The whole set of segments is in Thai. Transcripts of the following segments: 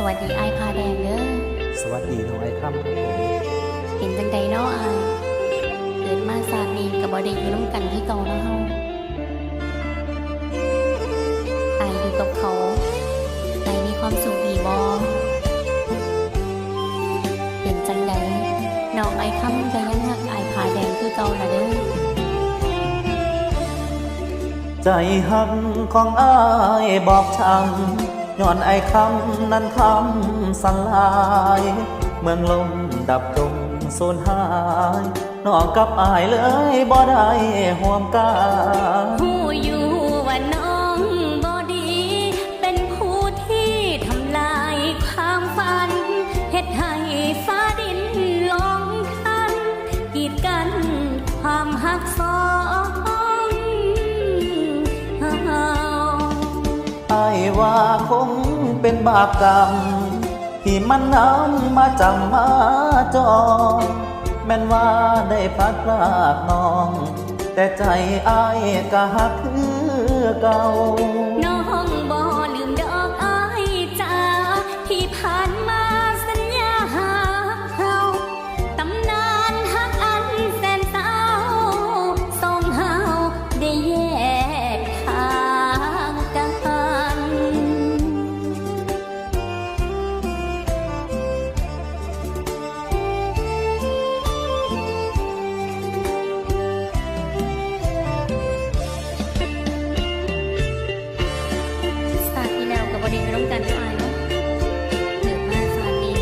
สวัสดีไอายพาแดงเด้อสวัสดีน้องไอ้ค่ำครับผมเห็นจังใดเนาะอายเกิดมาศาสตร์นี้กับบอดีอยู่น้ำกันที่เก่าเนาะเฮาอายอยู่กับเขาอายมีความสุขดีบ่เป็นจังใดน้องไอายค่ำก็ยังหักไอายพาแดงคือเก่าละเด้อใจหักของอายบอกช้ำ ย้อนไอ้คำนั้นคำสั่งลาย เมืองลมดับจมสูญหายน้องกับอายเลยบ่ได้ห่วมกันหูอยู่ว่าน้อง ว่าคงเป็นบาปกรรม ที่มันนำมาจำมาจองแม่นว่าได้พัดพลากน้อง แต่ใจอายก็หักคือเก่า แล้วกับบอดีไม่ต้องกันด้วยเนาะเกิดมาศาสตร์นี้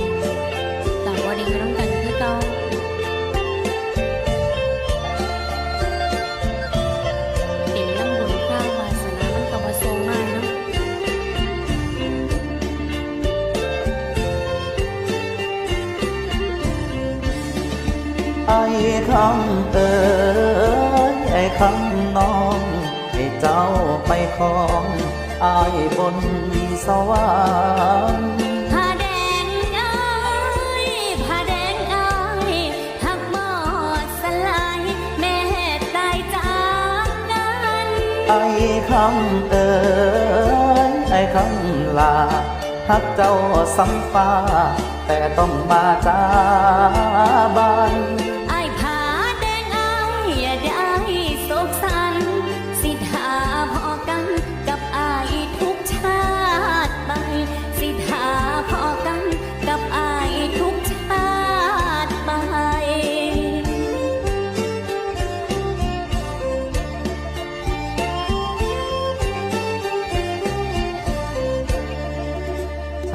กับบอดีไม่ต้องกันคือเก่าเป็นน้ำบุญข้าววาสนามันกับวาทรงมากเนาะไอ้คำเอ๋ยไอ้คำน้องให้เจ้าไปครอ อ้ายบนสวรรค์ผ้าแดงเอ้ยผ้าแดงเอ้ยหักบอดสลายแม่ตายจากกันไอ้คำเอ๋ยไอ้คำลาหักเจ้าสำฟ้า แต่ต้องมาจาบาน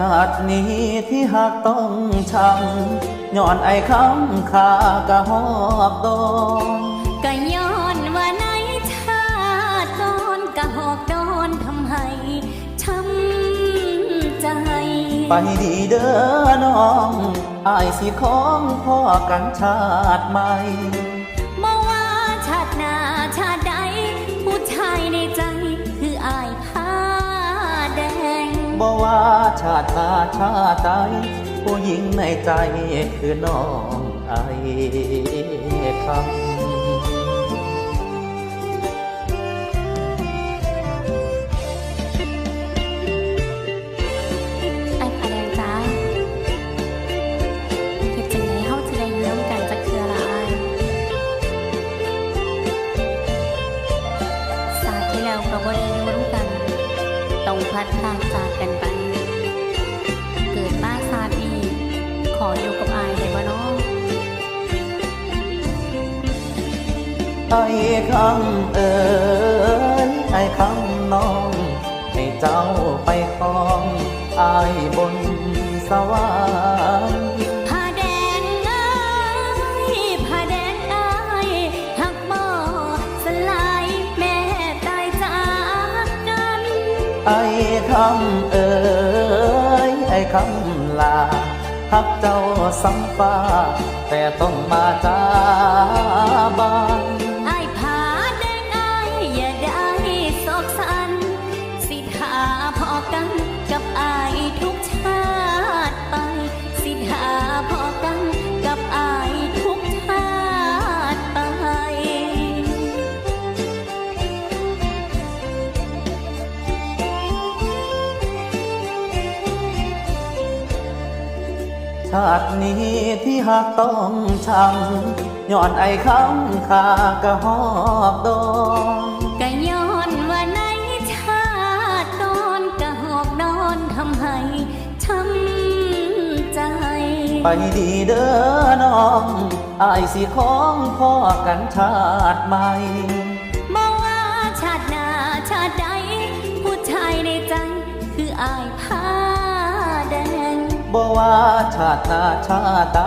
าตินี้ที่หากต้องช้ำย้อนไอ้คำขากะหอบดองก็ย้อนว่าในชาติก่อนกะหอกโดนทำให้ช้ำใจ ไปดีเด้อน้องอายสิของพ่อกันชาติใหม่ บ่ว่าชาติหน้าชาติใดผู้หญิงในใจคือน้องไอคำไอ้ผ้าแดงจ้าเฮ็ดจังไดเฮาจะได้อยู่ร่วมกันจักเทื่อละอายศาสตร์ที่แล้วก็บ่ได้อยู่ร่วมกัน ต้องพัดพรากจาก ออยู่กับอายได้บ่เนาะไอ้คำเอ๋ยไอ้คำน้อง ให้เจ้าไปครองไอ้ายบนสวรรค์ผ้าแดงเอ้ยผ้าแดงเอ้ยหักบ่สลายแม่ตายจากกัน ไอ้คำเอ๋ยไอ้คำลา หักเจ้าสัมปาแต่ต้องมาจาก ชาตินี้ที่หักต้องช้ำย้อนไอ้คำขากะหอบดองก็ย้อนว่าในชาติตอนกะหอกนอนทำให้ช้ำใจ ไปดีเด้อน้องอายสิของพ่อกันชาติใหม่บอกว่าชาติหน้าชาติใดผู้ชายในใจคืออายผ้าแดง บ่ว่าชาตินาชาติใด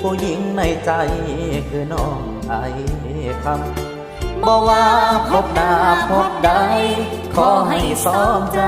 ผู้หญิงในใจคือน้องไอคำบ่ว่าพบหน้าพบใดขอให้สอมใจ